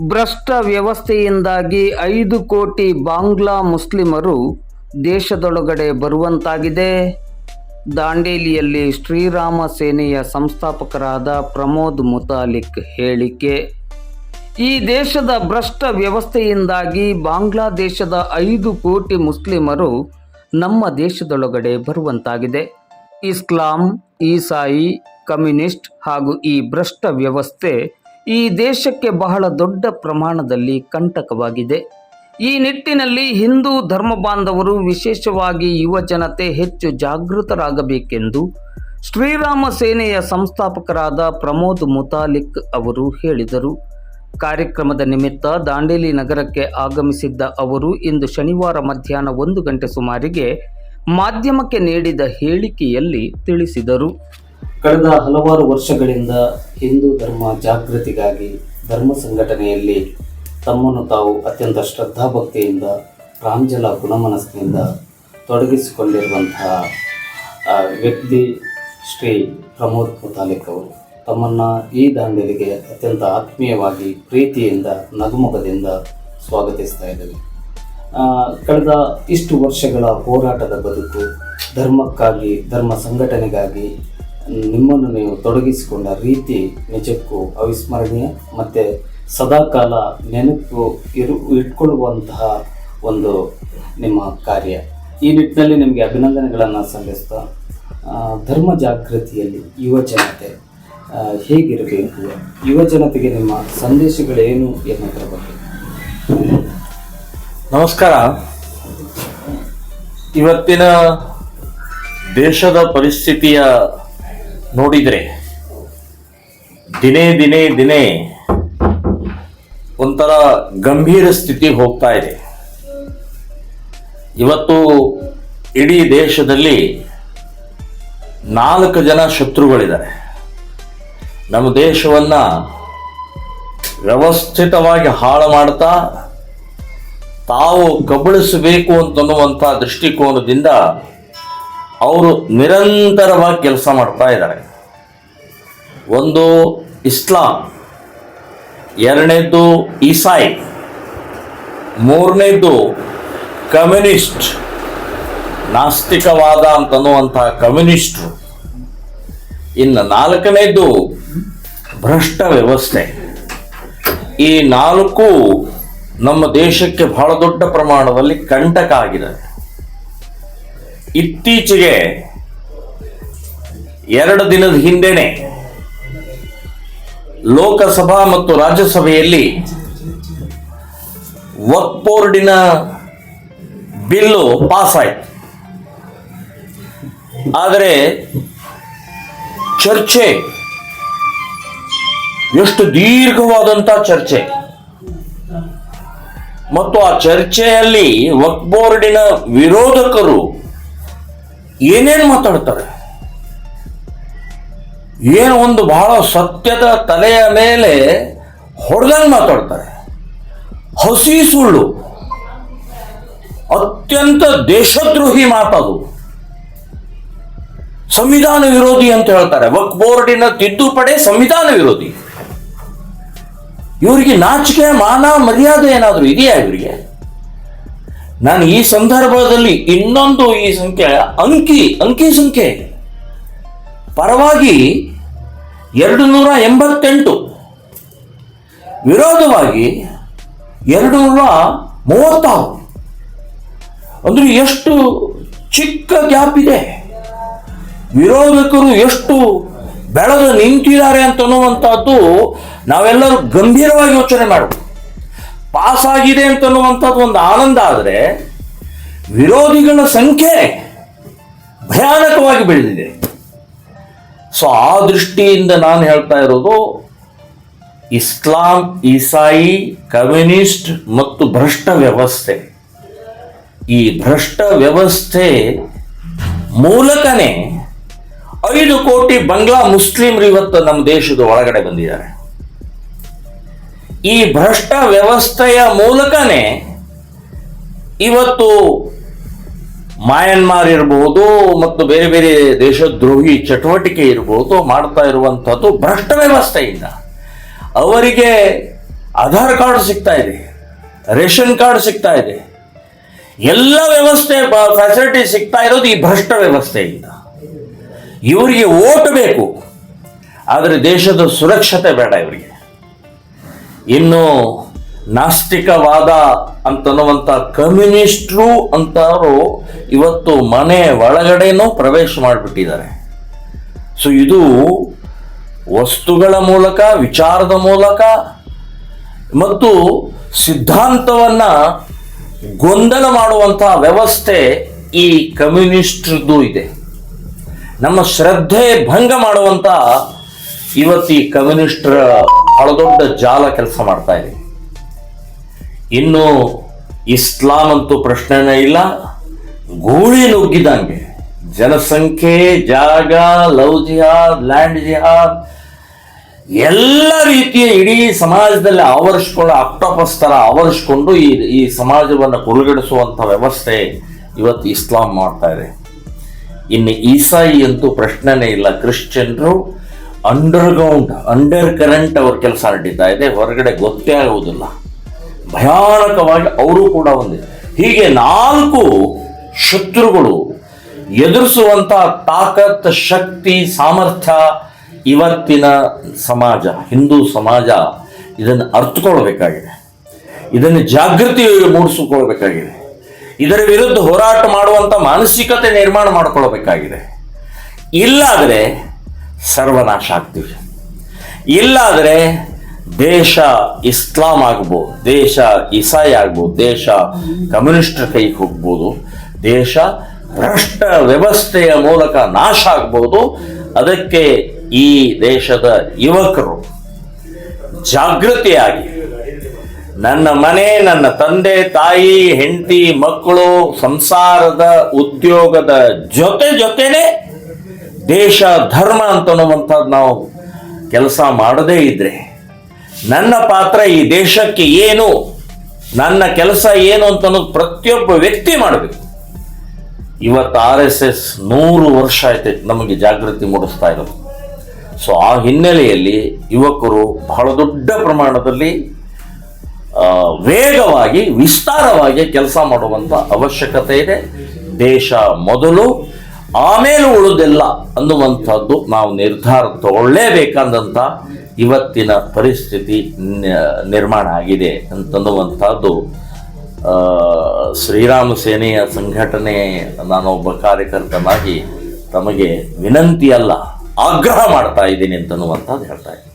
ಭ್ರಷ್ಟ ವ್ಯವಸ್ಥೆಯಿಂದಾಗಿ ಐದು ಕೋಟಿ ಬಾಂಗ್ಲಾ ಮುಸ್ಲಿಮರು ದೇಶದೊಳಗಡೆ ಬರುವಂತಾಗಿದೆ. ದಾಂಡೇಲಿಯಲ್ಲಿ ಶ್ರೀರಾಮ ಸೇನೆಯ ಸಂಸ್ಥಾಪಕರಾದ ಪ್ರಮೋದ್ ಮುತಾಲಿಕ್ ಹೇಳಿಕೆ. ಈ ದೇಶದ ಭ್ರಷ್ಟ ವ್ಯವಸ್ಥೆಯಿಂದಾಗಿ ಬಾಂಗ್ಲಾದೇಶದ ಐದು ಕೋಟಿ ಮುಸ್ಲಿಮರು ನಮ್ಮ ದೇಶದೊಳಗಡೆ ಬರುವಂತಾಗಿದೆ. ಇಸ್ಲಾಂ, ಈಸಾಯಿ, ಕಮ್ಯುನಿಸ್ಟ್ ಹಾಗೂ ಈ ಭ್ರಷ್ಟ ವ್ಯವಸ್ಥೆ ಈ ದೇಶಕ್ಕೆ ಬಹಳ ದೊಡ್ಡ ಪ್ರಮಾಣದಲ್ಲಿ ಕಂಟಕವಾಗಿದೆ. ಈ ನಿಟ್ಟಿನಲ್ಲಿ ಹಿಂದೂ ಧರ್ಮ ಬಾಂಧವರು ವಿಶೇಷವಾಗಿ ಯುವ ಜನತೆ ಹೆಚ್ಚು ಜಾಗೃತರಾಗಬೇಕೆಂದು ಶ್ರೀರಾಮ ಸೇನೆಯ ಸಂಸ್ಥಾಪಕರಾದ ಪ್ರಮೋದ್ ಮುತಾಲಿಕ್ ಅವರು ಹೇಳಿದರು. ಕಾರ್ಯಕ್ರಮದ ನಿಮಿತ್ತ ದಾಂಡೇಲಿ ನಗರಕ್ಕೆ ಆಗಮಿಸಿದ್ದ ಅವರು ಇಂದು ಶನಿವಾರ ಮಧ್ಯಾಹ್ನ ಒಂದು ಗಂಟೆ ಸುಮಾರಿಗೆ ಮಾಧ್ಯಮಕ್ಕೆ ನೀಡಿದ ಹೇಳಿಕೆಯಲ್ಲಿ ತಿಳಿಸಿದರು. ಕಳೆದ ಹಲವಾರು ವರ್ಷಗಳಿಂದ ಹಿಂದೂ ಧರ್ಮ ಜಾಗೃತಿಗಾಗಿ ಧರ್ಮ ಸಂಘಟನೆಯಲ್ಲಿ ತಮ್ಮನ್ನು ತಾವು ಅತ್ಯಂತ ಶ್ರದ್ಧಾಭಕ್ತಿಯಿಂದ, ಪ್ರಾಂಜಲ ಗುಣಮನಸ್ಸಿನಿಂದ ತೊಡಗಿಸಿಕೊಂಡಿರುವಂತಹ ವ್ಯಕ್ತಿ ಶ್ರೀ ಪ್ರಮೋದ್ ಮುತಾಲಿಕ್ ಅವರು. ತಮ್ಮನ್ನು ಈ ದಾಂಡೇಲಿಗೆ ಅತ್ಯಂತ ಆತ್ಮೀಯವಾಗಿ ಪ್ರೀತಿಯಿಂದ ನಗುಮುಖದಿಂದ ಸ್ವಾಗತಿಸ್ತಾ ಇದ್ದೇವೆ. ಕಳೆದ ಇಷ್ಟು ವರ್ಷಗಳ ಹೋರಾಟದ ಬದುಕು ಧರ್ಮಕ್ಕಾಗಿ, ಧರ್ಮ ಸಂಘಟನೆಗಾಗಿ ನಿಮ್ಮನ್ನು ನೀವು ತೊಡಗಿಸಿಕೊಂಡ ರೀತಿ ನಿಜಕ್ಕೂ ಅವಿಸ್ಮರಣೀಯ ಮತ್ತು ಸದಾಕಾಲ ನೆನಪು ಇರು, ಇಟ್ಕೊಳ್ಳುವಂತಹ ಒಂದು ನಿಮ್ಮ ಕಾರ್ಯ. ಈ ನಿಟ್ಟಿನಲ್ಲಿ ನಿಮಗೆ ಅಭಿನಂದನೆಗಳನ್ನು ಸಲ್ಲಿಸ್ತಾ ಧರ್ಮ ಜಾಗೃತಿಯಲ್ಲಿ ಯುವ ಜನತೆ ಹೇಗಿರಬೇಕು, ಯುವ ಜನತೆಗೆ ನಿಮ್ಮ ಸಂದೇಶಗಳೇನು ಎನ್ನುವುದರ ಬಗ್ಗೆ? ನಮಸ್ಕಾರ. ಇವತ್ತಿನ ದೇಶದ ಪರಿಸ್ಥಿತಿಯ ನೋಡಿದರೆ ದಿನೇ ದಿನೇ ದಿನೇ ಒಂಥರ ಗಂಭೀರ ಸ್ಥಿತಿ ಹೋಗ್ತಾ ಇದೆ. ಇವತ್ತು ಇಡೀ ದೇಶದಲ್ಲಿ ನಾಲ್ಕು ಜನ ಶತ್ರುಗಳಿದ್ದಾರೆ. ನಮ್ಮ ದೇಶವನ್ನು ವ್ಯವಸ್ಥಿತವಾಗಿ ಹಾಳು ಮಾಡ್ತಾ ತಾವು ಕಬಳಿಸಬೇಕು ಅಂತನ್ನುವಂಥ ದೃಷ್ಟಿಕೋನದಿಂದ ಅವರು ನಿರಂತರವಾಗಿ ಕೆಲಸ ಮಾಡ್ತಾ ಇದ್ದಾರೆ. ಒಂದು ಇಸ್ಲಾಂ, ಎರಡನೇದ್ದು ಇಸಾಯಿ ಮೂರನೇದ್ದು ಕಮ್ಯುನಿಸ್ಟ್, ನಾಸ್ತಿಕವಾದ ಅಂತನ್ನುವಂತಹ ಕಮ್ಯುನಿಸ್ಟ್ರು. ಇನ್ನು ನಾಲ್ಕನೇದು ಭ್ರಷ್ಟ ವ್ಯವಸ್ಥೆ. ಈ ನಾಲ್ಕು ನಮ್ಮ ದೇಶಕ್ಕೆ ಬಹಳ ದೊಡ್ಡ ಪ್ರಮಾಣದಲ್ಲಿ ಕಂಟಕ ಆಗಿದೆ. ಇತ್ತೀಚೆಗೆ ಎರಡು ದಿನದ ಹಿಂದೆನೆ ಲೋಕಸಭಾ ಮತ್ತು ರಾಜ್ಯಸಭೆಯಲ್ಲಿ ವಕ್ ಬೋರ್ಡಿನ ಬಿಲ್ಲು ಪಾಸ್ ಆಯಿತು ಆದರೆ ಚರ್ಚೆ, ಎಷ್ಟು ದೀರ್ಘವಾದಂಥ ಚರ್ಚೆ. ಮತ್ತು ಆ ಚರ್ಚೆಯಲ್ಲಿ ವಕ್ ಬೋರ್ಡಿನ ವಿರೋಧಕರು ಏನೇನು ಮಾತಾಡ್ತಾರೆ? ಏನು ಒಂದು ಬಹಳ ಸತ್ಯದ ತಲೆಯ ಮೇಲೆ ಹೊಡೆದಂಗೆ ಮಾತಾಡ್ತಾರೆ. ಹಸಿ ಸುಳ್ಳು. ಅತ್ಯಂತ ದೇಶದ್ರೋಹಿ ಮಾತದು. ಸಂವಿಧಾನ ವಿರೋಧಿ ಅಂತ ಹೇಳ್ತಾರೆ. ವಕ್ ಬೋರ್ಡಿನ ತಿದ್ದುಪಡೆ ಸಂವಿಧಾನ ವಿರೋಧಿ. ಇವರಿಗೆ ನಾಚಿಕೆ, ಮಾನ, ಮರ್ಯಾದೆ ಏನಾದರೂ ಇದೆಯಾ ಇವರಿಗೆ? ನಾನು ಈ ಸಂದರ್ಭದಲ್ಲಿ ಇನ್ನೊಂದು ಈ ಸಂಖ್ಯೆ, ಅಂಕಿ ಅಂಕಿ ಸಂಖ್ಯೆ. ಪರವಾಗಿ ಎರಡು ನೂರ ಎಂಬತ್ತೆಂಟು ವಿರೋಧವಾಗಿ ಎರಡು ನೂರ ಮೂವತ್ತಾರು ಅಂದ್ರೆ ಎಷ್ಟು ಚಿಕ್ಕ ಗ್ಯಾಪ್ ಇದೆ. ವಿರೋಧಕರು ಎಷ್ಟು ಬೆಳೆದು ನಿಂತಿದ್ದಾರೆ ಅಂತನ್ನುವಂಥದ್ದು ನಾವೆಲ್ಲರೂ ಗಂಭೀರವಾಗಿ ಯೋಚನೆ ಮಾಡಬೇಕು ಪಾಸ್ ಆಗಿದೆ ಅಂತನ್ನುವಂಥದ್ದು ಒಂದು ಆನಂದ ಆದರೆ ವಿರೋಧಿಗಳ ಸಂಖ್ಯೆ ಭಯಾನಕವಾಗಿ ಬೆಳೆದಿದೆ. ಸೊ ಆ ದೃಷ್ಟಿಯಿಂದ ನಾನು ಹೇಳ್ತಾ ಇರೋದು, ಇಸ್ಲಾಂ ಇಸಾಯಿ ಕಮ್ಯುನಿಸ್ಟ್ ಮತ್ತು ಭ್ರಷ್ಟ ವ್ಯವಸ್ಥೆ. ಈ ಭ್ರಷ್ಟ ವ್ಯವಸ್ಥೆ ಮೂಲಕನೇ ಐದು ಕೋಟಿ ಬಂಗ್ಲಾ ಮುಸ್ಲಿಮ್ರು ಇವತ್ತು ನಮ್ಮ ದೇಶದ ಒಳಗಡೆ ಬಂದಿದ್ದಾರೆ. ಈ ಭ್ರಷ್ಟ ವ್ಯವಸ್ಥೆಯ ಮೂಲಕನೇ ಇವತ್ತು ಮಯನ್ಮಾರ್ ಇರಬಹುದು ಮತ್ತು ಬೇರೆ ಬೇರೆ ದೇಶದ್ರೋಹಿ ಚಟುವಟಿಕೆ ಇರಬಹುದು ಮಾಡ್ತಾ ಇರುವಂಥದ್ದು ಭ್ರಷ್ಟ ವ್ಯವಸ್ಥೆಯಿಂದ. ಅವರಿಗೆ ಆಧಾರ್ ಕಾರ್ಡ್ ಸಿಗ್ತಾ ಇದೆ, ರೇಷನ್ ಕಾರ್ಡ್ ಸಿಗ್ತಾ ಇದೆ. ಎಲ್ಲ ವ್ಯವಸ್ಥೆ ಫೆಸಿಲಿಟಿ ಸಿಗ್ತಾ ಇರೋದು ಈ ಭ್ರಷ್ಟ ವ್ಯವಸ್ಥೆಯಿಂದ. ಇವರಿಗೆ ಓಟ್ ಬೇಕು, ಆದರೆ ದೇಶದ ಸುರಕ್ಷತೆ ಬೇಡ ಇವರಿಗೆ. ಇನ್ನು ನಾಸ್ತಿಕವಾದ ಅಂತನ್ನುವಂಥ ಕಮ್ಯುನಿಸ್ಟ್ರು ಅಂತಾರು ಇವತ್ತು ಮನೆ ಒಳಗಡೆನೂ ಪ್ರವೇಶ ಮಾಡಿಬಿಟ್ಟಿದ್ದಾರೆ. ಸೊ ಇದು ವಸ್ತುಗಳ ಮೂಲಕ, ವಿಚಾರದ ಮೂಲಕ ಮತ್ತು ಸಿದ್ಧಾಂತವನ್ನು ಗೊಂದಲ ಮಾಡುವಂಥ ವ್ಯವಸ್ಥೆ ಈ ಕಮ್ಯುನಿಸ್ಟ್ರದ್ದು ಇದೆ. ನಮ್ಮ ಶ್ರದ್ಧೆ ಭಂಗ ಮಾಡುವಂಥ ಇವತ್ತು ಈ ಕಮ್ಯುನಿಸ್ಟರ ಬಹಳ ದೊಡ್ಡ ಜಾಲ ಕೆಲಸ ಮಾಡ್ತಾ ಇದೆ. ಇನ್ನು ಇಸ್ಲಾಂ ಅಂತೂ ಪ್ರಶ್ನೆನೇ ಇಲ್ಲ. ಗೂಳಿ ನುಗ್ಗಿದಂಗೆ ಜನಸಂಖ್ಯೆ, ಜಾಗ, ಲವ್ ಜಿಹಾದ್, ಲ್ಯಾಂಡ್ ಜಿಹಾದ್, ಎಲ್ಲ ರೀತಿಯ ಇಡೀ ಸಮಾಜದಲ್ಲಿ ಆವರಿಸ್ಕೊಂಡು, ಆಕ್ಟೋಪಸ್ ತರ ಆವರಿಸ್ಕೊಂಡು ಈ ಈ ಸಮಾಜವನ್ನು ಕುರುಗಿಡಿಸುವಂತ ವ್ಯವಸ್ಥೆ ಇವತ್ತು ಇಸ್ಲಾಂ ಮಾಡ್ತಾ ಇದೆ. ಇನ್ನು ಈಸಾಯಿ ಅಂತೂ ಪ್ರಶ್ನೆನೇ ಇಲ್ಲ. ಕ್ರಿಶ್ಚಿಯನ್ರು ಅಂಡರ್ಗ್ರೌಂಡ್ ಅಂಡರ್ ಕರೆಂಟ್ ಅವ್ರ ಕೆಲಸ ನಡೀತಾ ಇದೆ, ಹೊರಗಡೆ ಗೊತ್ತೇ ಆಗುವುದಿಲ್ಲ. ಭಯಾನಕವಾಗಿ ಅವರು ಕೂಡ ಒಂದು ಹೀಗೆ ನಾಲ್ಕು ಶತ್ರುಗಳು ಎದುರಿಸುವಂಥ ತಾಕತ್, ಶಕ್ತಿ, ಸಾಮರ್ಥ್ಯ ಇವತ್ತಿನ ಸಮಾಜ, ಹಿಂದೂ ಸಮಾಜ ಇದನ್ನು ಅರ್ಥಕೊಳ್ಬೇಕಾಗಿದೆ ಇದನ್ನು ಜಾಗೃತಿ ಮೂಡಿಸಿಕೊಳ್ಬೇಕಾಗಿದೆ. ಇದರ ವಿರುದ್ಧ ಹೋರಾಟ ಮಾಡುವಂಥ ಮಾನಸಿಕತೆ ನಿರ್ಮಾಣ ಮಾಡಿಕೊಳ್ಬೇಕಾಗಿದೆ. ಇಲ್ಲಾದರೆ ಸರ್ವನಾಶ ಆಗ್ತೀವಿ ಇಲ್ಲಾದರೆ ದೇಶ ಇಸ್ಲಾಂ ಆಗ್ಬೋದು, ದೇಶ ಇಸಾಯಿ ಆಗ್ಬೋದು, ದೇಶ ಕಮ್ಯುನಿಸ್ಟ್ ಕೈಗೆ ಹೋಗ್ಬೋದು, ದೇಶ ಭ್ರಷ್ಟ ವ್ಯವಸ್ಥೆಯ ಮೂಲಕ ನಾಶ ಆಗ್ಬೋದು. ಅದಕ್ಕೆ ಈ ದೇಶದ ಯುವಕರು ಜಾಗೃತಿಯಾಗಿ ನನ್ನ ಮನೆ, ನನ್ನ ತಂದೆ, ತಾಯಿ, ಹೆಂಡತಿ, ಮಕ್ಕಳು, ಸಂಸಾರದ ಉದ್ಯೋಗದ ಜೊತೆ ಜೊತೆನೆ ದೇಶ, ಧರ್ಮ ಅಂತ ಅಂತನ್ನುವಂಥದ್ದು ನಾವು ಕೆಲಸ ಮಾಡದೇ ಇದ್ರೆ ನನ್ನ ಪಾತ್ರ ಈ ದೇಶಕ್ಕೆ ಏನು, ನನ್ನ ಕೆಲಸ ಏನು ಅಂತ ಅನ್ನೋದು ಪ್ರತಿಯೊಬ್ಬ ವ್ಯಕ್ತಿ ಮಾಡಬೇಕು. ಇವತ್ತು ಆರ್ ಎಸ್ ಎಸ್ ನೂರು ವರ್ಷ ಆಯ್ತು ನಮಗೆ ಜಾಗೃತಿ ಮೂಡಿಸ್ತಾ ಇರೋದು. ಸೊ ಆ ಹಿನ್ನೆಲೆಯಲ್ಲಿ ಯುವಕರು ಬಹಳ ದೊಡ್ಡ ಪ್ರಮಾಣದಲ್ಲಿ ವೇಗವಾಗಿ, ವಿಸ್ತಾರವಾಗಿ ಕೆಲಸ ಮಾಡುವಂಥ ಅವಶ್ಯಕತೆ ಇದೆ. ದೇಶ ಮೊದಲು ಆಮೇಲೆ ಉಳಿದೆಲ್ಲ ಅನ್ನುವಂಥದ್ದು ನಾವು ನಿರ್ಧಾರ ತಗೊಳ್ಳೇಬೇಕಾದಂಥ ಇವತ್ತಿನ ಪರಿಸ್ಥಿತಿ ನಿರ್ಮಾಣ ಆಗಿದೆ ಅಂತನ್ನುವಂಥದ್ದು ಶ್ರೀರಾಮ ಸೇನೆಯ ಸಂಘಟನೆ ನಾನೊಬ್ಬ ಕಾರ್ಯಕರ್ತನಾಗಿ ತಮಗೆ ವಿನಂತಿಯಲ್ಲ, ಆಗ್ರಹ ಮಾಡ್ತಾ ಇದ್ದೀನಿ ಅಂತನ್ನುವಂಥದ್ದು ಹೇಳ್ತಾ ಇದ್ದೀನಿ.